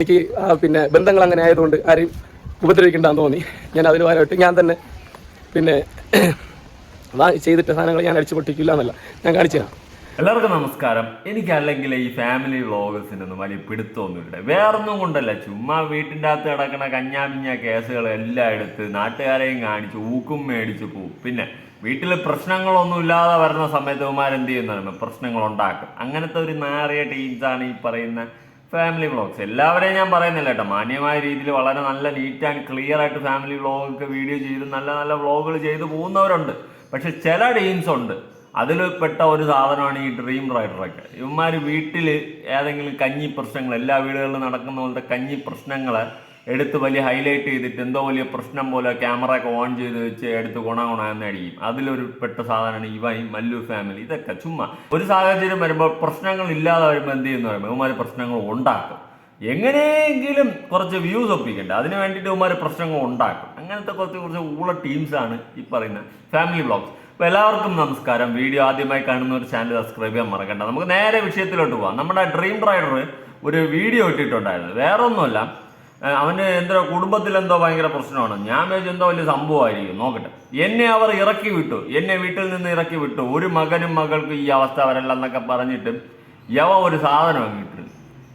എനിക്ക് പിന്നെ ബന്ധങ്ങൾ അങ്ങനെ ആയതുകൊണ്ട് ആരെയും ഉപദ്രവിക്കണ്ടെന്ന് തോന്നി. ഞാൻ അതിന് പകരമായിട്ട് ഞാൻ തന്നെ പിന്നെ ചെയ്തിട്ട സാധനങ്ങൾ ഞാൻ അടിച്ചു പൊട്ടിക്കില്ല എന്നല്ല. ഞാൻ കാണിച്ചു തരാം. എല്ലാവർക്കും നമസ്കാരം. എനിക്കല്ലെങ്കിൽ ഈ ഫാമിലി വ്ളോഗേഴ്സിനൊന്നും വലിയ പിടുത്തമൊന്നുമില്ല. വേറൊന്നും കൊണ്ടല്ല. ചുമ്മാ വീട്ടിന്റെ അകത്ത് കിടക്കണ കഞ്ഞാമിഞ്ഞ കേസുകൾ എല്ലാം എടുത്ത് നാട്ടുകാരെയും കാണിച്ച് ഊക്കും മേടിച്ച് പോവും. പിന്നെ വീട്ടിൽ പ്രശ്നങ്ങളൊന്നും ഇല്ലാതെ വരുന്ന സമയത്ത് ഉമാരെന്ത് ചെയ്യുന്നതാണ്? പ്രശ്നങ്ങൾ ഉണ്ടാക്കും. അങ്ങനത്തെ ഒരു നാറിയ ടീംസാണ് ഈ പറയുന്ന ഫാമിലി വ്ളോഗ്സ് എല്ലാവരെയും ഞാൻ പറയുന്നില്ല കേട്ടോ. മാന്യമായ രീതിയിൽ വളരെ നല്ല നീറ്റ് ആൻഡ് ക്ലിയർ ആയിട്ട് ഫാമിലി വ്ളോഗൊക്കെ വീഡിയോ ചെയ്ത് നല്ല നല്ല വ്ളോഗുകൾ ചെയ്തു പോകുന്നവരുണ്ട്. പക്ഷെ ചില ടീംസ് ഉണ്ട്. അതിൽ പെട്ട ഒരു സാധനമാണ് ഈ ഡ്രീം റൈഡറൊക്കെ ഇവന്മാർ വീട്ടിൽ ഏതെങ്കിലും കഞ്ഞി പ്രശ്നങ്ങൾ എല്ലാ വീടുകളിലും നടക്കുന്ന പോലത്തെ കഞ്ഞി പ്രശ്നങ്ങളെ എടുത്ത് വലിയ ഹൈലൈറ്റ് ചെയ്തിട്ട് എന്തോ വലിയ പ്രശ്നം പോലെ ക്യാമറ ഒക്കെ ഓൺ ചെയ്ത് വെച്ച് എടുത്ത് ഗുണ എന്ന് അടിക്കും. അതിലൊരു പെട്ട സാധനമാണ് ഇവ ഈ മല്ലു ഫാമിലി ഇതൊക്കെ ചുമ്മാ. ഒരു സാഹചര്യം വരുമ്പോൾ പ്രശ്നങ്ങൾ ഇല്ലാതെ വരുമ്പോൾ എന്ത് ചെയ്യുന്നു പറയുമ്പോൾ ഇവന്മാർ പ്രശ്നങ്ങൾ ഉണ്ടാക്കും. എങ്ങനെയെങ്കിലും കുറച്ച് വ്യൂസ് ഒപ്പിക്കണ്ട? അതിന് വേണ്ടിയിട്ട് ഇവന്മാർ പ്രശ്നങ്ങൾ ഉണ്ടാക്കും. അങ്ങനത്തെ കുറച്ച് കുറച്ച് ഊള ടീംസാണ് ഈ പറയുന്ന ഫാമിലി ബ്ലോഗ്സ് അപ്പോൾ എല്ലാവർക്കും നമസ്കാരം. വീഡിയോ ആദ്യമായി കാണുന്ന ഒരു ചാനൽ സബ്സ്ക്രൈബ് ചെയ്യാൻ മറക്കണ്ട. നമുക്ക് നേരെ വിഷയത്തിലോട്ട് പോവാം. നമ്മുടെ ഡ്രീം റൈഡർ ഒരു വീഡിയോ ഇട്ടിട്ടുണ്ടായിരുന്നു. വേറെ ഒന്നുമല്ല അവന് എന്തോ കുടുംബത്തിൽ എന്തോ ഭയങ്കര പ്രശ്നമാണ്. ഞാൻ വിചാരിച്ചു എന്തോ വലിയ സംഭവമായിരിക്കും. നോക്കട്ടെ. എന്നെ അവർ ഇറക്കി വിട്ടു. എന്നെ വീട്ടിൽ നിന്ന് ഇറക്കി വിട്ടു. ഒരു മകനും മകൾക്കും ഈ അവസ്ഥ വരല്ല എന്നൊക്കെ പറഞ്ഞിട്ട് യവ ഒരു സാധനം അങ്ങിട്ടു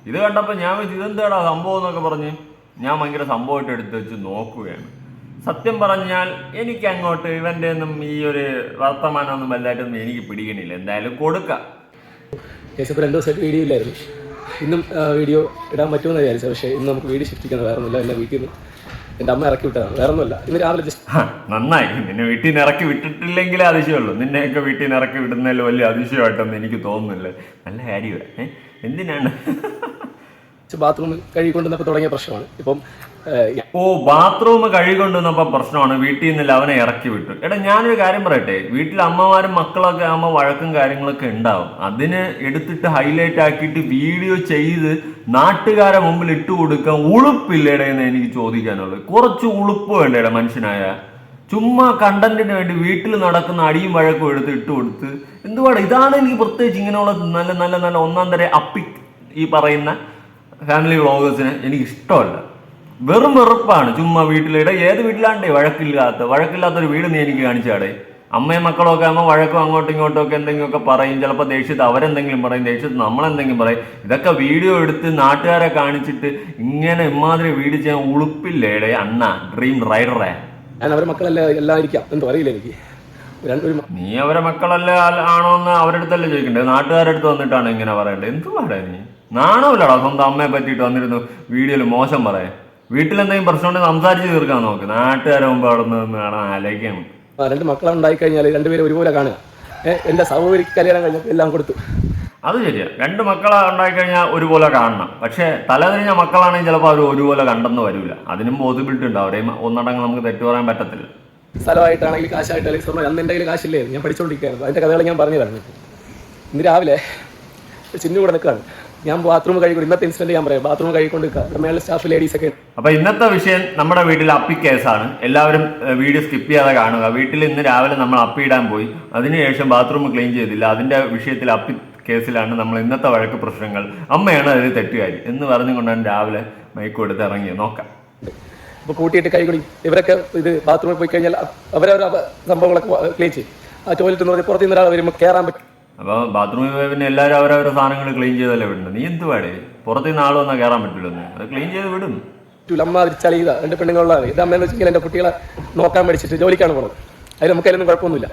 ഇത് കണ്ടപ്പോൾ ഞാൻ വെച്ച് ഇതെന്താടാ സംഭവം എന്നൊക്കെ പറഞ്ഞ് ഞാൻ ഭയങ്കര സംഭവമായിട്ട് എടുത്ത് വെച്ച് നോക്കുകയാണ്. സത്യം പറഞ്ഞാൽ എനിക്ക് അങ്ങോട്ട് ഇവന്റെ ഒന്നും ഈ ഒരു വർത്തമാനമൊന്നും വലുതായിട്ടൊന്നും എനിക്ക് പിടിക്കണില്ല. എന്തായാലും കൊടുക്കാം. വീഡിയോ ഇല്ലായിരുന്നു. ഇന്നും വീഡിയോ ഇടാൻ പറ്റുമെന്ന് വിചാരിച്ചു പക്ഷേ ഇന്ന് നമുക്ക് വീഡിയോ ഷിഫ്റ്റ് ചെയ്യുന്നത് വേറെ ഒന്നുമില്ല എന്നെ വീട്ടിൽ നിന്ന് എന്റെ അമ്മ ഇറക്കി വിട്ടതാണ് വേറെ ഒന്നുമില്ല ഇന്ന് രാവിലെ ജസ്റ്റ് നന്നായി. നിന്നെ വീട്ടിൽ നിന്ന് ഇറക്കി വിട്ടിട്ടില്ലെങ്കിലേ അതിശയമുള്ളൂ. നിന്നെയൊക്കെ വീട്ടിൽ നിന്ന് ഇറക്കി വിടുന്നതിൽ വലിയ അതിശയമായിട്ടൊന്നും എനിക്ക് തോന്നുന്നില്ല. നല്ല കാര്യമാണ് എന്തിനാണ്? ബാത്റൂം കഴുകിക്കൊണ്ടുവന്നപ്പോൾ തുടങ്ങിയ പ്രശ്നമാണ്. ഇപ്പം ഓ ബാത്റൂം കഴുകൊണ്ടുവന്നപ്പോ പ്രശ്നമാണ്. വീട്ടിൽ നിന്നില്ല അവനെ ഇറക്കി വിട്ടു. എടാ ഞാനൊരു കാര്യം പറയട്ടെ. വീട്ടിൽ അമ്മമാരും മക്കളൊക്കെ ആകുമ്പോൾ വഴക്കും കാര്യങ്ങളൊക്കെ ഉണ്ടാവും. അതിന് എടുത്തിട്ട് ഹൈലൈറ്റ് ആക്കിയിട്ട് വീഡിയോ ചെയ്ത് നാട്ടുകാരെ മുമ്പിൽ ഇട്ട് കൊടുക്കാൻ ഉളുപ്പില്ലേടെ എന്ന് എനിക്ക് ചോദിക്കാനുള്ളത്. കുറച്ച് ഉളുപ്പ് വേണ്ടേടാ മനുഷ്യനായ. ചുമ്മാ കണ്ടന്റിന് വേണ്ടി വീട്ടിൽ നടക്കുന്ന അടിയും വഴക്കും എടുത്ത് ഇട്ട് കൊടുത്ത് എന്തുവാണ് ഇതാണ് എനിക്ക് പ്രത്യേകിച്ച് ഇങ്ങനെയുള്ള നല്ല നല്ല നല്ല ഒന്നാം തരം അപ്പി ഈ പറയുന്ന ഫാമിലി വ്ളോഗേഴ്സിന് എനിക്ക് ഇഷ്ടമല്ല വെറും വെറുപ്പാണ്. ചുമ്മാ വീട്ടിലിടെ ഏത് വീട്ടിലാണ്ടേ വഴക്കില്ലാത്ത. വഴക്കില്ലാത്തൊരു വീട് നീ എനിക്ക് കാണിച്ചാടേ. അമ്മയും മക്കളൊക്കെ ആകുമ്പോൾ വഴക്കും അങ്ങോട്ടും ഇങ്ങോട്ടും ഒക്കെ എന്തെങ്കിലുമൊക്കെ പറയും. ചിലപ്പോൾ ദേഷ്യത്ത് അവരെന്തെങ്കിലും പറയും. ദേഷ്യത്ത് നമ്മളെന്തെങ്കിലും പറയും. ഇതൊക്കെ വീഡിയോ എടുത്ത് നാട്ടുകാരെ കാണിച്ചിട്ട് ഇങ്ങനെ ഇമാതിരി വീട് ചെയ്യാൻ ഉളുപ്പില്ലേടെ അണ്ണ? ഡ്രീം റൈഡറെ ഞാൻ അവരുടെ മക്കളെല്ലാം ഇരിക്കാം എന്തോ അറിയില്ല എനിക്ക്. നീ അവരെ മക്കളല്ലേ ആണോ എന്ന് അവരുടെ അടുത്തല്ലേ ചോദിക്കണ്ടേ? നാട്ടുകാരുടെ അടുത്ത് വന്നിട്ടാണ് ഇങ്ങനെ പറയണ്ടത് എന്തുവാടാ നീ നാണമില്ലടാ സ്വന്തം അമ്മയെ പറ്റിയിട്ട് വന്നിരുന്നു വീഡിയോയിൽ മോശം പറയാ വീട്ടിൽ എന്തെങ്കിലും പ്രശ്നം ഉണ്ടെങ്കിൽ സംസാരിച്ച് തീർക്കാൻ നോക്ക്. നാട്ടുകാരെ മുമ്പ് അവിടെ നിന്ന് കാണാൻ ആലോചിക്കണം രണ്ട് മക്കളെ മക്കളുണ്ടായി കഴിഞ്ഞാൽ രണ്ടുപേരും ഒരുപോലെ കാണുക. എന്റെ എന്റെ സഹോദരിക്ക് കല്യാണം കഴിഞ്ഞപ്പോൾ എല്ലാം കൊടുത്തു. അത് ശരിയാ. രണ്ട് മക്കളെ ഉണ്ടായിക്കഴിഞ്ഞാൽ ഒരുപോലെ കാണണം. പക്ഷേ തലതിരിഞ്ഞ മക്കളാണെങ്കിൽ ചിലപ്പോൾ അവർ ഒരുപോലെ കണ്ടെന്ന് വരില്ല അതിനും പോസിബിലിറ്റി ഉണ്ട്. ഒന്നടങ്ങ് നമുക്ക് തെറ്റു പറയാൻ പറ്റത്തില്ല. സ്ഥലമായിട്ടാണെങ്കിൽ കാശായിട്ടാണെങ്കിൽ സ്വർണം അന്ന് എന്റെ കയ്യിൽ കാശില്ലായിരുന്നു. ഞാൻ പഠിച്ചുകൊണ്ടിരിക്കുകയായിരുന്നു അതിന്റെ കഥകൾ ഞാൻ പറഞ്ഞതാണ് ഇന്ന് രാവിലെ ചിന്നു കൂടെ നിൽക്കുകയാണ്. ഞാൻ ബാത്റൂം കഴിക്കും ഇന്നത്തെ ഇൻസിഡന്റ് ഞാൻ പറയാം. ബാത്റൂം കഴിക്കൊണ്ട് മേളിലെ സ്റ്റാഫ് സ്റ്റാഫ് ലേഡീസൊക്കെ അപ്പൊ ഇന്നത്തെ വിഷയം നമ്മുടെ വീട്ടിൽ അപ്പി കേസാണ് എല്ലാവരും വീഡിയോ സ്കിപ്പ് ചെയ്യാതെ കാണുക. വീട്ടിൽ ഇന്ന് രാവിലെ നമ്മൾ അപ്പി ഇടാൻ പോയി. അതിനുശേഷം ബാത്റൂം ക്ലീൻ ചെയ്തില്ല. അതിന്റെ വിഷയത്തിൽ അപ്പി കേസിലാണ് നമ്മൾ ഇന്നത്തെ വഴക്ക് പ്രശ്നങ്ങൾ. അമ്മയാണ് അതിൽ തെറ്റുകാരി എന്ന് പറഞ്ഞുകൊണ്ടാണ് രാവിലെ മൈക്ക് ഇറങ്ങിയത്. നോക്കാം. അപ്പോൾ കൂട്ടിയിട്ട് കൈകൊടി ഇവരൊക്കെ ഇത് ബാത്റൂമിൽ പോയി കഴിഞ്ഞാൽ അവരവരെ സംഭവങ്ങളൊക്കെ ക്ലീൻ ചെയ്യും. ആ ടോയ്ലറ്റ് എന്ന് പറഞ്ഞാൽ പുറത്തുനിന്ന് ഒരാൾ വരുമ്പോൾ കയറാൻ പറ്റും. അപ്പൊ ബാത്റൂമിൽ പോയി പിന്നെ എല്ലാവരും അവരവരുടെ സാധനങ്ങൾ ക്ലീൻ ചെയ്തല്ലേ വിടുന്നത് നീ എന്ത് പാടേ പുറത്ത് നിന്ന് ആൾ വന്നാൽ കയറാൻ പറ്റില്ലെന്ന് അത് ക്ലീൻ ചെയ്ത് വിടും. അമ്മ അതിരിച്ചാൽ ഇതാ. രണ്ട് പെണ്ണുങ്ങളുള്ളതാണ്. ഇത് അമ്മയെന്ന് വെച്ചെങ്കിൽ എന്റെ കുട്ടികളെ നോക്കാൻ പഠിച്ചിട്ട് ജോലിക്കാണ് പോകുന്നത് അതിൽ നമുക്ക് അതിലൊന്നും കുഴപ്പമൊന്നുമില്ല.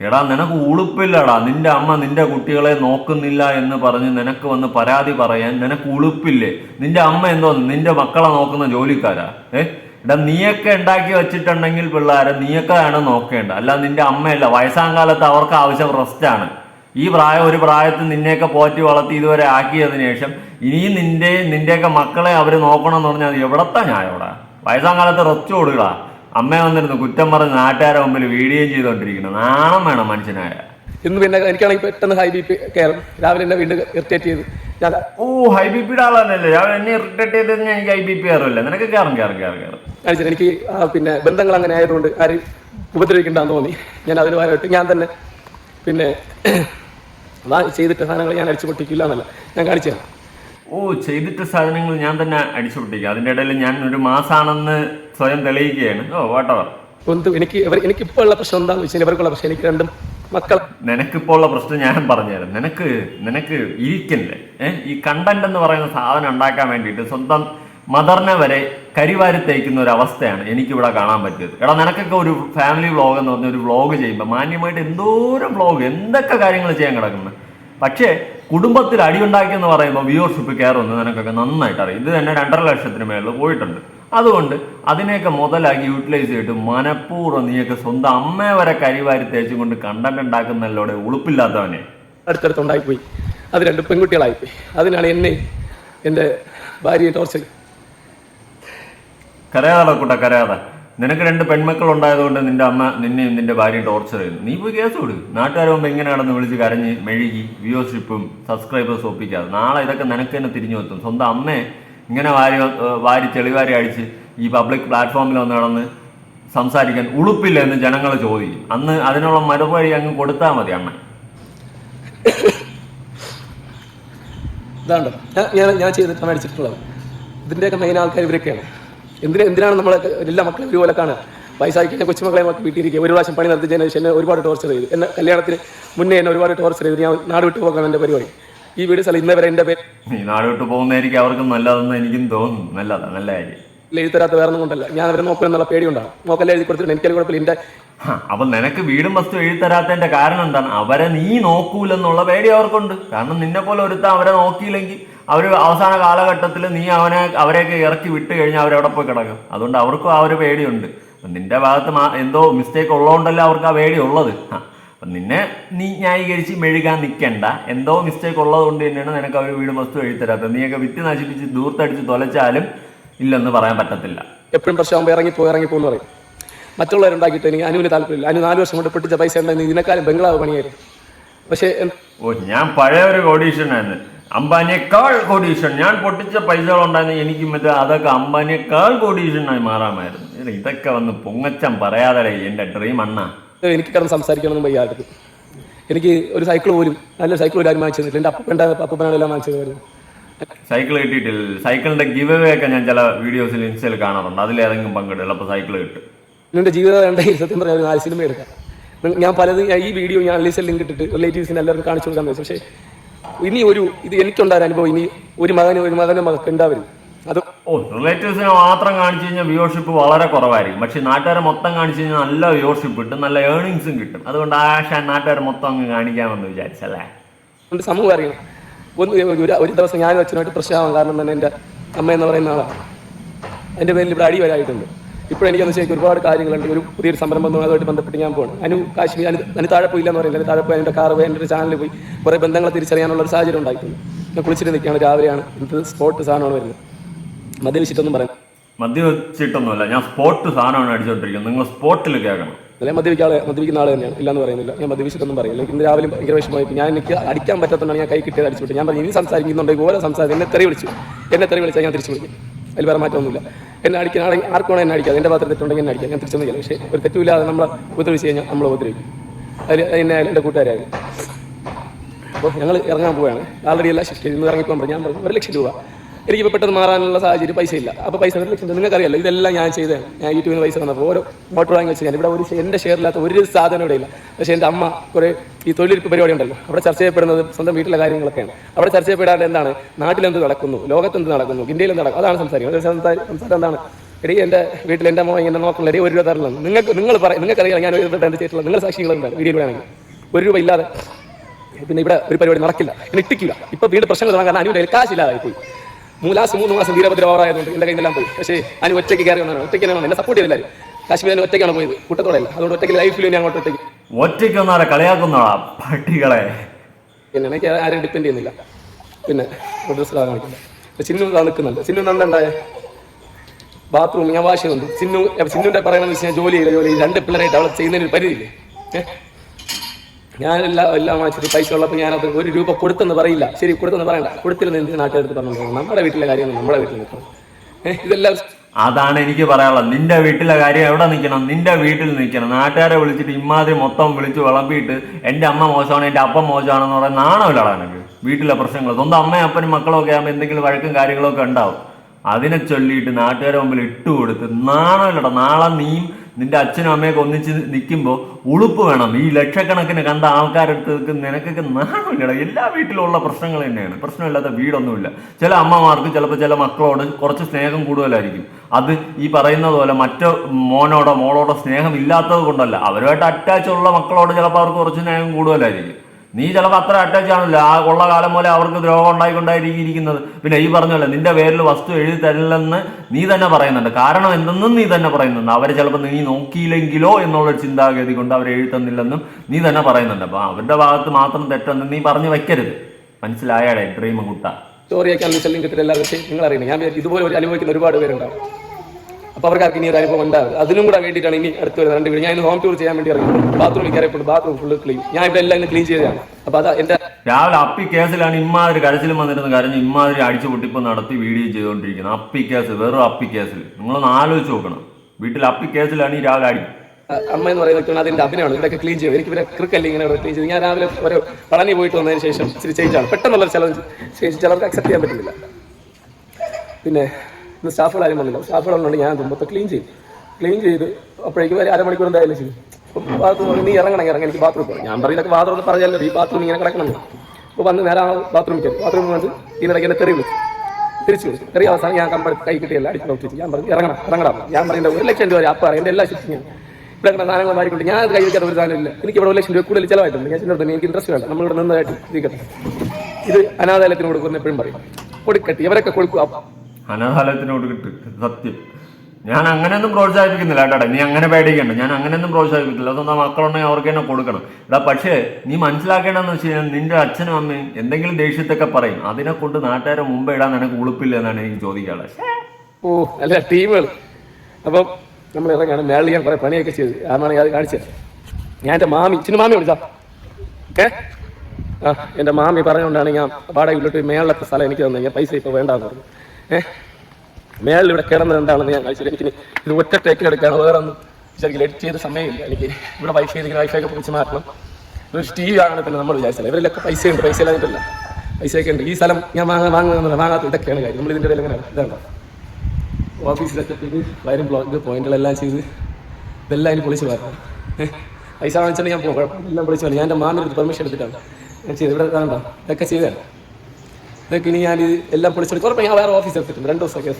എടാ നിനക്ക് ഉളുപ്പില്ലടാ. നിന്റെ അമ്മ നിന്റെ കുട്ടികളെ നോക്കുന്നില്ല എന്ന് പറഞ്ഞ് നിനക്ക് വന്ന് പരാതി പറയാൻ നിനക്ക് ഉളുപ്പില്ലേ? നിന്റെ അമ്മ എന്തോ നിന്റെ മക്കളെ നോക്കുന്ന ജോലിക്കാരാ? ഏ? എടാ നീയൊക്കെ ഉണ്ടാക്കി വെച്ചിട്ടുണ്ടെങ്കിൽ പിള്ളേരെ നീയൊക്കെയാണ് നോക്കേണ്ടത് അല്ല നിന്റെ അമ്മയല്ല വയസ്സാം കാലത്ത് അവർക്ക് ആവശ്യം റെസ്റ്റാണ് ഈ പ്രായം ഒരു പ്രായത്തിൽ നിന്നെയൊക്കെ പോറ്റി വളർത്തി ഇതുവരെ ആക്കിയതിനു ശേഷം ഇനിയും നിന്റെ നിന്റെയൊക്കെ മക്കളെ അവർ നോക്കണം എന്ന് പറഞ്ഞാൽ എവിടത്തെ ഞാൻ ഇവിടെ വയസ്സാം കാലത്ത് റെസ്റ്റ് കൊടുക്കുക അമ്മ വന്നിരുന്നു കുറ്റം പറഞ്ഞ് നാട്ടുകാരെ മുമ്പിൽ വീഡിയോ ചെയ്തോണ്ടിരിക്കണം നാണം വേണം മനുഷ്യനായ. ഇന്ന് പിന്നെ എനിക്കാണെങ്കിൽ പെട്ടെന്ന് ഹൈ ബി പി കയറും രാവിലെ എന്നെ വീണ്ടും ഇറിറ്റേറ്റ് ചെയ്തു. ഞാൻ ഓ ഹൈ ബി പിയുടെ ആളാണല്ലേ? രാവിലെ എന്നെ ഇറിറ്റേറ്റ് ചെയ്തത് എനിക്ക് ഹൈ ബി പി കയറില്ല നിനക്ക് കയറും കയറും കയറും കയറും കാണിച്ചത് എനിക്ക് ആ പിന്നെ ബന്ധങ്ങൾ അങ്ങനെ ആയതുകൊണ്ട് ആരും ഉപദ്രവിക്കണ്ടെന്ന് തോന്നി. ഞാൻ അതിന് പകരമായിട്ട് ഞാൻ തന്നെ പിന്നെ വാ- ചെയ്തിട്ട സാധനങ്ങൾ ഞാൻ അടിച്ചു പൊട്ടിക്കില്ല എന്നല്ല. ഞാൻ കാണിച്ചു തരാം. ഓ ചെയ്തിട്ട സാധനങ്ങൾ ഞാൻ തന്നെ അടിച്ചു പൊട്ടിക്കുക അതിന്റെ ഇടയിൽ ഞാൻ ഒരു മാസാണെന്ന് സ്വയം തെളിയിക്കുകയാണ്. ഓ വാട്ടവർ എനിക്ക് എനിക്ക് ഇവർ എനിക്കിപ്പോൾ ഉള്ള പ്രശ്നം എന്താണെന്ന് വെച്ചാൽ ഇവർക്കുള്ള പ്രശ്നം എനിക്ക് രണ്ടും മക്കൾ നിനക്കിപ്പോൾ ഉള്ള പ്രശ്നം ഞാൻ പറഞ്ഞുതരാം. നിനക്ക് നിനക്ക് ഇരിക്കല്ലേ? ഏഹ് ഈ കണ്ടന്റ് എന്ന് പറയുന്ന സാധനം ഉണ്ടാക്കാൻ വേണ്ടിയിട്ട് സ്വന്തം മദറിനെ വരെ കരിവാരി തേക്കുന്ന ഒരു അവസ്ഥയാണ് എനിക്കിവിടെ കാണാൻ പറ്റിയത്. എടാ നിനക്കൊക്കെ ഒരു ഫാമിലി വ്ളോഗ് എന്ന് പറഞ്ഞ ഒരു വ്ളോഗ് ചെയ്യുമ്പോൾ മാന്യമായിട്ട് എന്തോരം വ്ളോഗ് എന്തൊക്കെ കാര്യങ്ങൾ ചെയ്യാൻ കിടക്കുന്നത് പക്ഷേ കുടുംബത്തിൽ അടിയുണ്ടാക്കിയെന്ന് പറയുമ്പോൾ വ്യൂവർഷിപ്പ് കയറുമെന്ന് നിനക്കൊക്കെ നന്നായിട്ട് അറിയാം. ഇത് തന്നെ രണ്ടര ലക്ഷത്തിന് മേളിൽ പോയിട്ടുണ്ട്. അതുകൊണ്ട് അതിനെയൊക്കെ മുതലാക്കി യൂട്ടിലൈസ് ചെയ്തിട്ട് മനഃപൂർവം നീയൊക്കെ സ്വന്തം അമ്മയെ വരെ കരിവാരി തേച്ചും കൊണ്ട് കണ്ടന്റ് ഉണ്ടാക്കുന്നതിലൂടെ ഉളുപ്പില്ലാത്തവനെ. അടുത്തടുത്തുണ്ടായിപ്പോയി. അത് രണ്ട് പെൺകുട്ടികളായിപ്പോയി അതിനാണ് എന്നെ എന്റെ ഭാര്യയെ ടോർച്ചർ കരയാതെ കൂട്ട കരയാതെ. നിനക്ക് രണ്ട് പെൺമക്കൾ ഉണ്ടായതുകൊണ്ട് നിന്റെ അമ്മ നിന്നെയും നിന്റെ ഭാര്യയും ടോർച്ചർ ചെയ്യുന്നു. നീ പോയി കേസ് കൊടുക്കും. നാട്ടുകാർ മുമ്പ് എങ്ങനെ നടന്ന് വിളിച്ച് കരഞ്ഞ് മെഴുകി വ്യൂവർഷിപ്പും സബ്സ്ക്രൈബേഴ്സ് ഒപ്പിക്കാതെ. നാളെ ഇതൊക്കെ നിനക്ക് തന്നെ തിരിഞ്ഞു എത്തും. സ്വന്തം അമ്മയെ ഇങ്ങനെ വാരി വാരി ചെളിവാരി അടിച്ച് ഈ പബ്ലിക് പ്ലാറ്റ്ഫോമിൽ വന്ന് നടന്ന് സംസാരിക്കാൻ ഉളുപ്പില്ല എന്ന് ജനങ്ങൾ ചോദിക്കും. അന്ന് അതിനുള്ള മറുപടി അങ്ങ് കൊടുത്താൽ മതി അമ്മ. ഇതാണ്ടോ? ഞാൻ- ഞാൻ ചെയ്തിട്ട് മേടിച്ചിട്ടുള്ളത്. ഇതിന്റെയൊക്കെ മെയിൻ ആൾക്കാർ ഇവരൊക്കെയാണ്. എന്തിനാ എന്തിനാണ് നമ്മൾ എല്ലാ മക്കളും ഒരുപോലെ കാണുക? വയസ്സായി കഴിഞ്ഞാൽ കൊച്ചുമക്കളെ നമുക്ക് വീട്ടിലിരിക്കുക. ഒരു പ്രാവശ്യം പണി നടത്തിച്ചതിന് ശേഷം എന്നെ ഒരുപാട് ടോർച്ചർ ചെയ്തു. എന്നെ കല്യാണത്തിന് മുന്നേ എന്നെ ഒരുപാട് ടോർച്ചർ ചെയ്തു. ഞാൻ നാട് വിട്ടു പോകാൻ എന്റെ പരിപാടി. ഈ വീട് സ്ഥലം ഇന്നേ വരെ എന്റെ പേര്. നീ നാട് വിട്ടു പോകുന്നതായിരിക്കും അവർക്കും നല്ലതെന്ന് എനിക്കും തോന്നുന്നു. നല്ലതാണ് നല്ല കാര്യം. എഴുതരാത്ത വേറെ ഒന്നും കൊണ്ടല്ല. ഞാൻ അവരെ നോക്കുമെന്നുള്ള പേടിയുണ്ടാകും നോക്കല്ലേ എഴുതി കൊടുത്തിട്ട് എനിക്ക് കുഴപ്പമില്ല. എന്റെ അപ്പൊ നിനക്ക് വീടും വസ്തു എഴുതി തരാത്തതിന്റെ കാരണം എന്താണ്? അവരെ നീ നോക്കൂലെന്നുള്ള പേടി അവർക്കുണ്ട്. കാരണം നിന്നെ പോലെ ഒരുത്ത അവരെ നോക്കിയില്ലെങ്കിൽ അവർ അവസാന കാലഘട്ടത്തിൽ നീ അവനെ അവരെയൊക്കെ ഇറക്കി വിട്ട് കഴിഞ്ഞാൽ അവരവിടെ പോയി കിടക്കും. അതുകൊണ്ട് അവർക്കും ആ ഒരു പേടിയുണ്ട്. നിന്റെ ഭാഗത്ത് എന്തോ മിസ്റ്റേക്ക് ഉള്ളതുകൊണ്ടല്ല അവർക്ക് ആ പേടി ഉള്ളത് അപ്പം നിന്നെ നീ ന്യായീകരിച്ച് മെഴുകാൻ നിൽക്കണ്ട എന്തോ മിസ്റ്റേക്ക് ഉള്ളതുകൊണ്ട് തന്നെയാണ് നിനക്ക് അവർ വീട് വസ്തു എഴുതി തരാത്തത്. നീയൊക്കെ വിറ്റ് നശിപ്പിച്ച് ദൂർത്തടിച്ച് തൊലച്ചാലും ഇല്ലെന്ന് പറയാൻ പറ്റത്തില്ല. എപ്പോഴും പ്രശ്നമാകുമ്പോൾ ഇറങ്ങിപ്പോ ഇറങ്ങിപ്പോന്ന് പറയും. മറ്റുള്ളവരുണ്ടാക്കിയിട്ട് എനിക്ക് അനുവിന് താല്പര്യമില്ല. അനു നാല് വർഷം കൊണ്ട് പൊട്ടിച്ച പൈസ ഉണ്ടെങ്കിൽ ഇതിനേക്കാളും ബംഗ്ലാവ് പണിയായിരുന്നു. പക്ഷേ ഓ ഞാൻ പഴയ ഒരു കോടീശ്വരനായിരുന്നു. അംബാനിയേക്കാൾ കോടീഷൻ ഞാൻ പൊട്ടിച്ച പൈസ ഉണ്ടായിരുന്നു എനിക്ക് മറ്റേ അതൊക്കെ അംബാനിയേക്കാൾ കോടീഷനായി മാറാമായിരുന്നു. ഇതൊക്കെ വന്ന് പൊങ്ങച്ചം പറയാതെ എന്റെ ഡ്രീം അണ്ണ. എനിക്ക് കിടന്ന് സംസാരിക്കണമെന്ന് വയ്യ ആർക്ക് എനിക്ക് ഒരു സൈക്കിൾ പോലും നല്ല സൈക്കിൾ ഒരു ആരും വാങ്ങിച്ചു തന്നില്ല എന്റെ അപ്പന്റെ അപ്പനാണ് എല്ലാം വാങ്ങിച്ചത് വരുന്നത് സൈക്കിൾ കിട്ടിയിട്ടില്ല. സൈക്കിളിന്റെ ഗിവ് അവേ ഒക്കെ ഞാൻ ചില വീഡിയോസിൽ ഇൻസ്റ്റയിൽ കാണാറുണ്ട്. അതിലേതെങ്കിലും പങ്കിടില്ല അപ്പൊ സൈക്കിൾ കിട്ടും. എന്റെ ജീവിതം ഉണ്ടെങ്കിൽ സത്യം പറഞ്ഞാൽ നാല് സിനിമ എടുക്കാം. ഞാൻ പലതും ഈ വീഡിയോ ഞാൻ അനലീസിൽ ലിങ്ക് ഇട്ടിട്ട് റിലേറ്റീവ്സിന് എല്ലാവർക്കും കാണിച്ചു കൊടുക്കാൻ പക്ഷേ ഇനി ഒരു ഇത് എനിക്കുണ്ടായ അനുഭവം ഇനി ഒരു മകന് ഒരു മകനും മകൾക്ക് ഉണ്ടാവരുത്. അത് ഓ റിലേറ്റീവ്സിനെ മാത്രം കാണിച്ചു കഴിഞ്ഞാൽ വ്യൂവർഷിപ്പ് വളരെ കുറവായിരിക്കും. പക്ഷെ നാട്ടുകാരെ മൊത്തം കാണിച്ചു കഴിഞ്ഞാൽ നല്ല വ്യൂവർഷിപ്പ് കിട്ടും നല്ല ഏർണിങ്സും കിട്ടും. അതുകൊണ്ട് ആശാൻ നാട്ടുകാരെ മൊത്തം അങ്ങ് കാണിക്കാമെന്ന് വിചാരിച്ചല്ലേ? സമൂഹം അറിയണം. ഒന്ന് ഒരു ഒരു ദിവസം ഞാൻ അച്ഛനായിട്ട് പ്രശ്നമാകും കാരണം തന്നെ എന്റെ അമ്മ എന്ന് പറയുന്ന ആളാണ്. എന്റെ പേരിൽ ഇവിടെ അടി വരായിട്ടുണ്ട് ഇപ്പോഴെനിക്കെന്ന് വെച്ചാൽ ഒരുപാട് കാര്യങ്ങളുണ്ട്. ഒരു പുതിയൊരു സംരംഭം അതുമായിട്ട് ബന്ധപ്പെട്ട് ഞാൻ പോകണം അനു കാശ്മീർ അനു അനു താഴെ പോയില്ല എന്ന് പറയുന്നത്. താഴെ പോയി എന്റെ കാർ പോയി എന്റെ ഒരു ചാനലിൽ പോയി. കുറേ ബന്ധങ്ങളെ തിരിച്ചറിയാനുള്ള ഒരു സാഹചര്യം ഉണ്ടായിട്ടുണ്ട്. ഞാൻ കുളിച്ചിട്ട് നിൽക്കുകയാണ്. രാവിലെയാണ്. ഇത് സ്പോട്ട് സാധനമാണ് വരുന്നത്. മദ്യപിച്ചിട്ടൊന്നും പറയുന്നത് മദ്യവെച്ചിട്ടൊന്നുമല്ല ഞാൻ സ്പോട്ട് സാധനമാണ് അടിച്ചോണ്ടിരിക്കുന്നത് നിങ്ങൾ സ്പോട്ടിൽ കേൾക്കണം. അല്ലെ മദ്യപിക്കാളെ മദ്യപിക്കുന്ന ആൾ തന്നെയാണ്. ഇല്ലാന്ന് പറയുന്നില്ല. ഞാൻ മദ്യപിച്ചിട്ടൊന്നും പറയില്ല. ഇന്ന് രാവിലെ ഭയങ്കര വിഷമമായി ഞാൻ എനിക്ക് അടിക്കാൻ പറ്റാത്തതാണ് ഞാൻ കൈ കിട്ടിയത് അടിച്ചിട്ട് ഞാൻ പറഞ്ഞു ഇനി സംസാരിക്കുന്നുണ്ടെങ്കിൽ ഓരോ സംസാരിക്കും. എന്നെ തെറി വിളിച്ചു. എന്നെ തെറി വിളിച്ചാൽ ഞാൻ തിരിച്ചു വിളിക്കും. അതിൽ വേറെ മാറ്റമൊന്നുമില്ല. എന്നെ അടിക്കാനാണെങ്കിൽ ആർക്കും എന്നെ അടിക്കാം. എന്റെ ഭാഗത്ത് തെറ്റുണ്ടെങ്കിൽ എന്നെ അടിക്കാം. ഞാൻ തിരിച്ചൊന്നും പക്ഷേ ഒരു തെറ്റുമില്ലാതെ നമ്മൾ ഉപദ്രവിച്ച് കഴിഞ്ഞാൽ നമ്മൾ ഉപദ്രവിക്കും. അതിൽ എന്നെ എന്റെ കൂട്ടുകാരായാലും. അപ്പോൾ ഞങ്ങൾ ഇറങ്ങാൻ പോവുകയാണ് ആൾറെഡി എല്ലാം ഷിഫ്റ്റ് ഇന്ന് ഇറങ്ങിപ്പോകാൻ പറഞ്ഞു. ഞാൻ പറഞ്ഞു ഒരു ലക്ഷം രൂപ. എനിക്കിപ്പോൾ പെട്ടെന്ന് മാറാനുള്ള സാഹചര്യം പൈസ ഇല്ല. അപ്പോൾ പൈസ ഒരു ലക്ഷം നിങ്ങൾക്ക് നിങ്ങൾക്കറിയാലോ ഇതെല്ലാം ഞാൻ ചെയ്തതാണ് ഞാൻ യൂട്യൂബിൽ പൈസ വന്നപ്പോൾ ഓരോ മോട്ടോർ വാങ്ങി വെച്ച് ഞാൻ ഇവിടെ ഒരു എന്റെ ഷെയറില്ലാത്ത ഒരു സാധനം ഇവിടെ ഇല്ല. പക്ഷേ എന്റെ അമ്മ കുറേ ഈ തൊഴിലിരിപ്പ് പരിപാടി ഉണ്ടല്ലോ അവിടെ ചർച്ച ചെയ്യപ്പെടുന്നത് സ്വന്തം വീട്ടിലെ കാര്യങ്ങളൊക്കെയാണ്. അവിടെ ചർച്ച ചെയ്യപ്പെടാതെ എന്താണ്? നാട്ടിലെന്ത് നടക്കുന്നു? ലോകത്തെന്ത് നടക്കുന്നു? ഇന്ത്യയിൽ എന്ത് നടക്കും അതാണ് സംസാരിക്കുന്നത്. സംസാരം എന്താണ്? എടി എന്റെ വീട്ടിൽ എന്റെ അമ്മ ഇങ്ങനെ എടീ ഒരു രൂപ തരണം നിങ്ങൾക്ക് നിങ്ങൾ പറയും നിങ്ങൾക്കറിയാം ഞാൻ ഒരു ചെയ്തിട്ടുള്ള നിങ്ങൾ സാക്ഷികളുണ്ട് വീഡിയോയിൽ ആണെങ്കിൽ ഒരു രൂപ ഇല്ലാതെ പിന്നെ ഇവിടെ ഒരു പരിപാടി നടക്കില്ല. ഇട്ടിക്കില്ല. ഇപ്പോൾ വീട് പ്രശ്നങ്ങൾ തുടങ്ങാൻ കയ്യിൽ കാശില്ലാതായി പോയി മൂലാസ് മൂന്ന് മാസം വീരഭദ്രവാറായതുകൊണ്ട് എന്റെ കയ്യിൽ നിന്നെല്ലാം പോയി. പക്ഷേ അതിന് ഒറ്റയ്ക്ക് കയറി വന്നതാണ് ഒറ്റയ്ക്ക് എന്നെ സപ്പോർട്ട് ചെയ്തില്ലാരും കാശ്മീരിൽ ഒറ്റയ്ക്കാണ് പോയത്. കൂട്ടത്തോടെ അല്ല. അതുകൊണ്ട് ഒറ്റയ്ക്ക് ലൈഫിൽ ഞാൻ അങ്ങോട്ട് ഒറ്റയ്ക്ക്. ഒറ്റയ്ക്കൊന്നാരെ കളിയാക്കുന്നോടാ പട്ടികളെ? പിന്നെ എനിക്ക് ആരും ഡിപ്പെൻഡ് ചെയ്യുന്നില്ല. പിന്നെ ഡ്രസ് കാണിക്കില്ല. ചിന്നു നിൽക്കുന്നുണ്ട്. ചിന്നു നന്നുണ്ടായ ബാത്റൂം ഞാൻ വാശി ഉണ്ട് ചിന്നു ചിന്നുന്റെ പറയണമെന്ന് വെച്ചാൽ ജോലി ചെയ്ത ജോലി രണ്ട് പിള്ളേരായിട്ട് അവളെ ചെയ്യുന്നതിന് പരിധിയില്ലേ? ഞാൻ എല്ലാം എല്ലാം വാങ്ങിച്ചു പൈസ ഉള്ളപ്പോൾ ഞാനത് ഒരു രൂപ കൊടുത്തെന്ന് പറയില്ല. ശരി കൊടുത്തെന്ന് പറയണ്ട. കൊടുത്തില്ലെന്ന് എന്തിന് നാട്ടുകാർക്ക് പറഞ്ഞു നമ്മുടെ വീട്ടിലെ കാര്യം നമ്മുടെ വീട്ടിൽ നിൽക്കണം ഇതെല്ലാം അതാണ് എനിക്ക് പറയാനുള്ളത്. നിന്റെ വീട്ടിലെ കാര്യം എവിടെ നിൽക്കണം? നിന്റെ വീട്ടിൽ നിൽക്കണം. നാട്ടുകാരെ വിളിച്ചിട്ട് ഇമാതിരി മൊത്തം വിളിച്ച് വിളമ്പിയിട്ട് എന്റെ അമ്മ മോശമാണ് എന്റെ അപ്പം മോശമാണെന്ന് പറയാൻ നാണമില്ലടാ എനിക്ക് വീട്ടിലെ പ്രശ്നങ്ങൾ. സ്വന്തം അമ്മയും അപ്പനും മക്കളൊക്കെ ആകുമ്പോൾ എന്തെങ്കിലും വഴക്കും കാര്യങ്ങളൊക്കെ ഉണ്ടാവും. അതിനെ ചൊല്ലിയിട്ട് നാട്ടുകാരെ മുമ്പിൽ ഇട്ടുകൊടുത്ത് നാണമില്ലടാ നാളെ നീയും നിന്റെ അച്ഛനും അമ്മയൊക്കെ ഒന്നിച്ച് നിൽക്കുമ്പോൾ ഉളുപ്പ് വേണം. ഈ ലക്ഷക്കണക്കിന് കണ്ട ആൾക്കാരെടുത്ത് നിനക്കൊക്കെ നാണമില്ല എല്ലാ വീട്ടിലുള്ള പ്രശ്നങ്ങൾ തന്നെയാണ്. പ്രശ്നമില്ലാത്ത വീടൊന്നുമില്ല. ചില അമ്മമാർക്ക് ചിലപ്പോൾ ചില മക്കളോട് കുറച്ച് സ്നേഹം കൂടുതലായിരിക്കും. അത് ഈ പറയുന്നത് പോലെ മറ്റു മോനോടോ മോളോടോ സ്നേഹം ഇല്ലാത്തത് കൊണ്ടല്ല. അവരുമായിട്ട് അറ്റാച്ച് ഉള്ള മക്കളോട് ചിലപ്പോൾ അവർക്ക് കുറച്ച് സ്നേഹം കൂടുതലായിരിക്കും. നീ ചിലപ്പോൾ അത്ര അറ്റാച്ച് ആണല്ലോ. ആ ഉള്ള കാലം പോലെ അവർക്ക് ദ്രോഹം ഉണ്ടായിക്കൊണ്ടായിരിക്കുന്നത്. പിന്നെ ഈ പറഞ്ഞല്ലോ നിന്റെ പേരിൽ വസ്തു എഴുതി തരില്ലെന്ന് നീ തന്നെ പറയുന്നുണ്ട്. കാരണം എന്തെന്നും നീ തന്നെ പറയുന്നുണ്ട്. അവരെ ചിലപ്പോൾ നീ നോക്കിയില്ലെങ്കിലോ എന്നുള്ള ചിന്താഗതി കൊണ്ട് അവർ എഴുതി തന്നില്ലെന്നും നീ തന്നെ പറയുന്നുണ്ട്. അപ്പൊ അവരുടെ ഭാഗത്ത് മാത്രം തെറ്റെന്ന് നീ പറഞ്ഞു വെക്കരുത്. മനസ്സിലായാടേ ഡ്രീം കുട്ട. സ്റ്റോറിയൊക്കെ നിങ്ങൾ അറിയുന്നത് ഞാൻ ഇതുപോലെ ഒരു അനുഭവിക്കുന്ന ഒരുപാട് പേരുണ്ടാവും. അപ്പോൾ അവർക്ക് ആർക്കും ഇനി ഒരു അനുഭവം ഉണ്ടാവും അതിനും കൂടെ വേണ്ടിയിട്ടാണ് ഇനി അടുത്ത് വരുന്നത് രണ്ട് വീട്. ഞാൻ ഇന്ന് ഹോം ടൂർ ചെയ്യാൻ വേണ്ടി ഇറങ്ങി ബാത്റൂമിൽ കയറിയപ്പോൾ ബാത്റൂം ഫുള്ള് ക്ലീൻ ഞാൻ ഇവിടെ എല്ലാം ക്ലീൻ ചെയ്തതാണ്. അപ്പോൾ അതാ എന്റെ രാവിലെ അപ്പി കേസിലാണ് ഇമ്മാതിരി കരച്ചിലും വന്നിരുന്നത് കരഞ്ഞ് ഇമ്മാതിരി അടിച്ചു പൊട്ടിപ്പ് നടത്തി വീഡിയോ ചെയ്തുകൊണ്ടിരിക്കുന്നത് അപ്പി കേസ് വെറും അപ്പി കേസിൽ നിങ്ങളൊന്ന് ആലോചിച്ച് നോക്കണം. വീട്ടിൽ അപ്പി കേസിലാണ് ഈ രാവിലെ അടി അമ്മ എന്ന് പറയുന്നത് അതിന്റെ അഭിനയമാണ്. ഇവിടെയൊക്കെ ക്ലീൻ ചെയ്യും. എനിക്ക് ഇവരെ ക്രിക്കല്ല ഇങ്ങനെ ക്ലീൻ ചെയ്തു. ഞാൻ രാവിലെ ഒരു പളനി പോയിട്ട് വന്നതിന് ശേഷം ഇച്ചിരി ചേച്ചാണ് പെട്ടെന്നുള്ള ചില ചേച്ചി ചിലർക്ക് അക്സെപ്റ്റ് ചെയ്യാൻ പറ്റുന്നില്ല. പിന്നെ ഇന്ന് സ്റ്റാഫുകൾ ആരും വന്നില്ല. സ്റ്റാഫുകൾ വന്നുകൊണ്ട് ഞാൻ മൊത്തം ക്ലീൻ ചെയ്യും ക്ലീൻ ചെയ്ത് അപ്പോഴേക്കും ഒരു അരമണിക്കൂർ എന്തായാലും അപ്പം ബാത്റൂം നീ ഇറങ്ങണം ഇറങ്ങി. എനിക്ക് ബാത്റൂം പോകണം ഞാൻ പറയുന്നൊക്കെ ബാത്റൂം പറഞ്ഞല്ലോ. ഈ ബാത്റൂം ഇങ്ങനെ കിടക്കണം അപ്പോൾ വന്ന് നേരെ ആ ബാത്റൂമിൽ കയറി. ബാത്റൂമിൽ വന്ന് ഇതിനിടയ്ക്ക് എന്നെ തെറി വിളിച്ചു. തിരിച്ചു വിളിച്ചു. തെറി അവസാനം ഞാൻ കമ്പടി കൈ കിട്ടിയല്ല അടിച്ചു നോക്കി ഞാൻ പറഞ്ഞു ഇറങ്ങണം ഇറങ്ങണം ഞാൻ പറയുന്നത് ഒരു ലക്ഷം രൂപ അപ്പം അറിയേണ്ട എല്ലാ ഷിഫ്റ്റിങ്ങും ഇവിടെ കിടന്ന സാധനങ്ങൾ മാറിക്കൊണ്ട് ഞാൻ കൈ വയ്ക്കാത്ത ഒരു സാധനമില്ല എനിക്ക് ഇവിടെ ഒരു ലക്ഷം രൂപ കൂടുതൽ ചിലവായിട്ടുണ്ട്. ഞാൻ ചിലപ്പോൾ എനിക്ക് ഇൻട്രസ്റ്റ് വേണ്ട. നമ്മളിവിടെ നിന്നതായിട്ട് ഇരിക്കട്ടെ. ഇത് അനാഥാലയത്തിന് കൊടുക്കുന്ന എപ്പോഴും പറയും. കൊടുക്കട്ടെ. ഇവരൊക്കെ കൊടുക്കുക അനാഥാലയത്തിനോട് കിട്ട്. സത്യം. ഞാൻ അങ്ങനെയൊന്നും പ്രോത്സാഹിപ്പിക്കുന്നില്ല. കേട്ടോ നീ അങ്ങനെ പേടിക്കണ്ട. ഞാൻ അങ്ങനെയൊന്നും പ്രോത്സാഹിപ്പിക്കില്ല അതൊന്നും ആ മക്കളുണ്ടെങ്കിൽ അവർക്ക് തന്നെ കൊടുക്കണം. എടാ പക്ഷേ നീ മനസ്സിലാക്കേണ്ടതെന്ന് വെച്ച് കഴിഞ്ഞാൽ നിന്റെ അച്ഛനും അമ്മയും എന്തെങ്കിലും ദേഷ്യത്തൊക്കെ പറയും. അതിനെ കൊണ്ട് നാട്ടുകാരെ മുമ്പ് ഇടാൻ നിനക്ക് ഉളുപ്പില്ല എന്നാണ് എനിക്ക് ചോദിക്കാനുള്ളത്. ഓ അല്ല ടീമുകൾ. അപ്പം നമ്മൾ ഇറങ്ങാണ് മേളിൽ ഞാൻ കുറേ പണിയൊക്കെ ചെയ്ത്. അതാണ് ഞാൻ അത് കാണിച്ചത് ഞാൻ എന്റെ മാമി ഇച്ചിന് മാമി വിളിച്ചാ. ഏ? ആ എന്റെ മാമി പറഞ്ഞുകൊണ്ടാണ് ഞാൻ വാടക വിട്ടിട്ട് മേളിലത്തെ സ്ഥലം എനിക്ക് തന്നെ ഞാൻ പൈസ ഇപ്പോൾ വേണ്ടാന്ന് പറഞ്ഞു. ഏ? മേളിൽ ഇവിടെ കിടന്ന് എന്താണെന്ന് ഞാൻ കഴിച്ചില്ല എനിക്ക് ഇത് ഒറ്റ ടേക്ക് എടുക്കാണ് വേറെ ഒന്നും ശരിക്കും എഡിറ്റ് ചെയ്ത സമയമില്ല. എനിക്ക് ഇവിടെ വൈഫൈ ചെയ്തിങ്ങനെ വൈഫൈ ഒക്കെ പൊളിച്ച് മാറ്റണം. ഒരു ടി വി ആണ് പിന്നെ നമ്മൾ വിചാരിച്ചില്ല ഇവരിലൊക്കെ പൈസ ഉണ്ട് പൈസ ഇല്ലാതിട്ടില്ല പൈസയൊക്കെ ഉണ്ട്. ഈ സ്ഥലം ഞാൻ വാങ്ങാൻ വാങ്ങുന്നില്ല വാങ്ങാത്ത ഇതൊക്കെയാണ് കാര്യം. നമ്മൾ ഇതിന്റെ ഇടയിൽ എങ്ങനെ ഇതാണ്? ഓഫീസിലൊക്കെ ചെയ്ത് വയറും ബ്ലോക്ക് പോയിന്റുകളെല്ലാം ചെയ്ത് ഇതെല്ലാം അതിന് പൊളിച്ച് മാറണം പൈസ വാങ്ങിച്ചാൽ ഞാൻ പോകും എല്ലാം പൊളിച്ച് മാറി ഞാൻ എന്റെ മാമിന്റെ പെർമിഷൻ എടുത്തിട്ടാണ്. ഞാൻ ചെയ്ത് ഇവിടെ കാണണ്ട ഇതൊക്കെ ചെയ്തതാണ്? ഇതൊക്കെ ഇനി ഞാൻ ഇത് എല്ലാം പൊളിച്ചെടുത്ത് ഞാൻ വേറെ ഓഫീസ് എടുത്തിട്ടുണ്ട് രണ്ട് ദിവസമൊക്കെ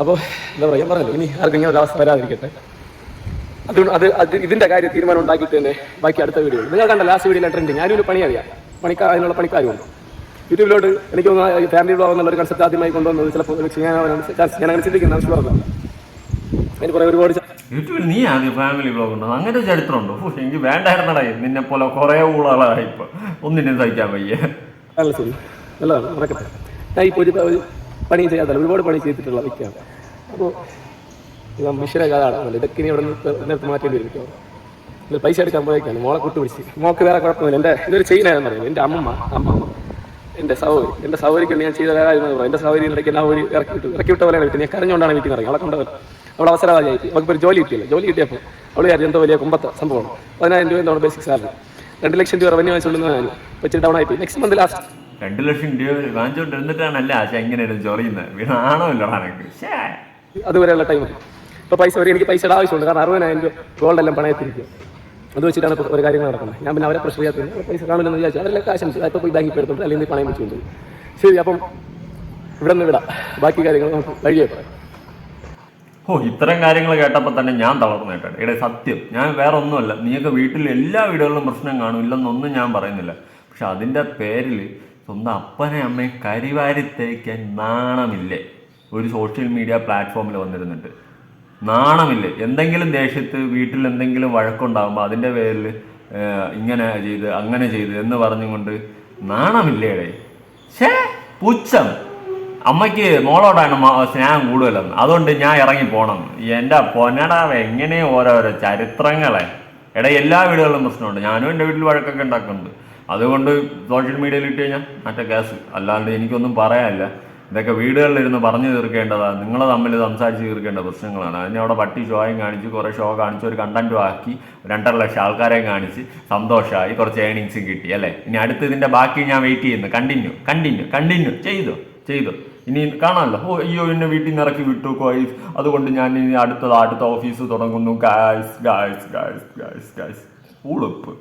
അപ്പോൾ എന്താ പറയുക ഞാൻ പറഞ്ഞല്ലോ ഇനി ആർക്കും ഇങ്ങനെ ഒരവസ്ഥ വരാതിരിക്കട്ടെ. അതുകൊണ്ട് അത് അത് ഇതിന്റെ കാര്യം തീരുമാനം ഉണ്ടാക്കിയിട്ട് തന്നെ ബാക്കി അടുത്ത വീഡിയോ നിങ്ങൾ കണ്ട ലാസ്റ്റ് വീഡിയോ ട്രെൻഡിങ് ഞാനൊരു പണി അറിയാം പണിക്കാർ അതിനുള്ള പണിക്കാരുണ്ട് യൂട്യൂബിലോട്ട് എനിക്ക് തോന്നുന്നു ഫാമിലി ബ്ലോഗ് എന്നുള്ള ഒരു കൺസെപ്റ്റ് ആദ്യമായി കൊണ്ടുവന്നത് ചിലപ്പോൾ ചാൻസ് ഞാൻ അങ്ങനെ ചിന്തിക്കുന്ന ആവശ്യം പറഞ്ഞു അതിന് കുറേ ഒരുപാട് യൂട്യൂബിൽ നീ ആദ്യം ഫാമിലി ബ്ലോഗ് ഉണ്ടോ അങ്ങനെ ഒരു ചരിത്രമുണ്ടോ എനിക്ക് വേണ്ടായിരുന്നടാ. നിന്നെ പോലെ കുറേ ഊളകളായി ഇപ്പൊ. ഒന്നിനും സഹിക്കാൻ വയ്യ. നല്ല ശരി. നല്ലതാണ് നടക്കട്ടെ. ഞാൻ ഇപ്പോൾ ഒരു പണി ചെയ്യാത്തല്ല ഒരുപാട് പണി ചെയ്തിട്ടുള്ള വ്യക്തിയാണ്. അപ്പോൾ ഇത് മിഷനെ കാലാണ് ഇതൊക്കെ ഇനി ഇവിടെ നേരത്തെ മാറ്റേണ്ടി വരും പൈസ എടുക്കാൻ പോയേക്കാണ്. മോളെ കുട്ടി പിടിച്ച്. മോക്ക് വേറെ കുഴപ്പമില്ല എന്റെ ഇതൊരു ചെയ്യുന്നതെന്ന് പറയുന്നത് എന്റെ അമ്മമ്മ അമ്മമ്മ എന്റെ സഹോദരി. എന്റെ സഹോദരിക്ക് ഞാൻ ചെയ്ത കാര്യം പറയും എന്റെ സഹോദരി ഇടയ്ക്ക് എല്ലാം ഒരു ഇറക്കി വിട്ടു. ഇറക്കി വിട്ട പോലെയാണ് വീട്ടിൽ ഞാൻ കരഞ്ഞുകൊണ്ടാണ് വീട്ടിൽ ഇറങ്ങി അവളെ കൊണ്ടുവരും അവൾ അവസരവാദിയായിട്ട് അവൾക്ക് ഒരു ജോലി കിട്ടിയില്ല. ജോലി കിട്ടിയപ്പോൾ അവൾ കാര്യം എന്തോ വലിയ കുമ്പത്തെ സംഭവമാണ്. പതിനായിരം രൂപ എന്താണ് ബേസിക് സാലറി രണ്ട് ലക്ഷം രൂപ റവന്യൂ വാങ്ങിച്ചുകൊണ്ടിരുന്ന ഞാൻ വെച്ചിട്ട് ഡൗൺ ആയിപ്പോയി നെക്സ്റ്റ് മന്ത് ലാസ്റ്റ് രണ്ട് ലക്ഷം രൂപ വാങ്ങിച്ചോണ്ടിരുന്നിട്ടാണല്ലേ ആശ ഇങ്ങനെ ഒരു ചൊറിയുന്നത് ഇല്ലടാ എനിക്ക് അതുവരെയുള്ള ടൈം ഇപ്പോൾ പൈസ വരെ എനിക്ക് പൈസയുടെ ആവശ്യമുണ്ട്. കാരണം അറുപതിനായിരം രൂപ ഗോൾഡെല്ലാം പണയത്തിരിക്കും. അത് വെച്ചിട്ടാണ് ഇപ്പോൾ ഒരു കാര്യങ്ങൾ നടക്കുന്നത്. ഞാൻ പിന്നെ അവരെ പ്രഷർ ചെയ്യാത്തത് പൈസ കാണില്ലെന്ന് വിചാരിച്ചു. അവരെല്ലാം കാശ് അനുസരിച്ച് പോയി ബാങ്കിൽ എടുത്തിട്ട് അല്ലെങ്കിൽ പണയം വെച്ചുകൊണ്ട് ശരി അപ്പം ഇവിടെ നിന്ന് വിടാം. ബാക്കി കാര്യങ്ങൾ നമുക്ക് വഴിയേ ഓ ഇത്തരം കാര്യങ്ങൾ കേട്ടപ്പോൾ തന്നെ ഞാൻ തളർന്നു കേട്ടോ. ഇവിടെ സത്യം. ഞാൻ വേറെ ഒന്നുമല്ല നീയൊക്കെ വീട്ടിൽ എല്ലാ വീടുകളിലും പ്രശ്നം കാണും. ഇല്ലെന്നൊന്നും ഞാൻ പറയുന്നില്ല. പക്ഷെ അതിന്റെ പേരിൽ സ്വന്തം അപ്പനെ അമ്മയെ കരിവാരി തേക്കാൻ നാണമില്ലേ? ഒരു സോഷ്യൽ മീഡിയ പ്ലാറ്റ്ഫോമിൽ വന്നിരുന്നിട്ട്. നാണമില്ല? എന്തെങ്കിലും ദേഷ്യത്ത് വീട്ടിൽ എന്തെങ്കിലും വഴക്കുണ്ടാകുമ്പോൾ അതിന്റെ പേരിൽ ഇങ്ങനെ ചെയ്ത് അങ്ങനെ ചെയ്ത് എന്ന് പറഞ്ഞുകൊണ്ട് നാണമില്ലേടെ? ഷേ പുച്ഛം. അമ്മയ്ക്ക് മോളോടാണ് സ്നേഹം കൂടുതലെന്ന്. അതുകൊണ്ട് ഞാൻ ഇറങ്ങി പോകണം എന്റെ പൊന്നടാവ് എങ്ങനെ ഓരോരോ ചരിത്രങ്ങളെ. എടാ എല്ലാ വീടുകളിലും പ്രശ്നമുണ്ട്. ഞാനും എന്റെ വീട്ടിൽ വഴക്കൊക്കെ ഉണ്ടാക്കുന്നുണ്ട്. അതുകൊണ്ട് സോഷ്യൽ മീഡിയയിൽ ഇട്ട് കഴിഞ്ഞാൽ മറ്റേ കേസ് അല്ലാണ്ട് എനിക്കൊന്നും പറയാനില്ല. ഇതൊക്കെ വീടുകളിലിരുന്ന് പറഞ്ഞു തീർക്കേണ്ടതാണ് നിങ്ങൾ തമ്മിൽ സംസാരിച്ച് തീർക്കേണ്ട പ്രശ്നങ്ങളാണ്. അതിനെ അവിടെ പട്ടി ഷോയും കാണിച്ച് കുറേ ഷോ കാണിച്ച് ഒരു കണ്ടന്റും ആക്കി രണ്ടര ലക്ഷം ആൾക്കാരെയും കാണിച്ച് സന്തോഷമായി കുറച്ച് ഏണിങ്സും കിട്ടി അല്ലേ? ഇനി അടുത്ത് ഇതിന്റെ ബാക്കി ഞാൻ വെയിറ്റ് ചെയ്യുന്നു. കണ്ടിന്യൂ കണ്ടിന്യൂ കണ്ടിന്യൂ ചെയ്തു ചെയ്തു. ഇനി കാണാമല്ലോ. ഓ അയ്യോ എന്നെ വീട്ടിൽ നിന്ന് ഇറക്കി വിട്ടു കോയ്സ് അതുകൊണ്ട് ഞാൻ ഇനി അടുത്തത് അടുത്ത ഓഫീസ് തുടങ്ങുന്നു. Guys guys guys guys guys ഉളുപ്പ്.